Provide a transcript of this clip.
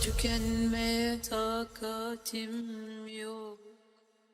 tükenmeye takatim yok.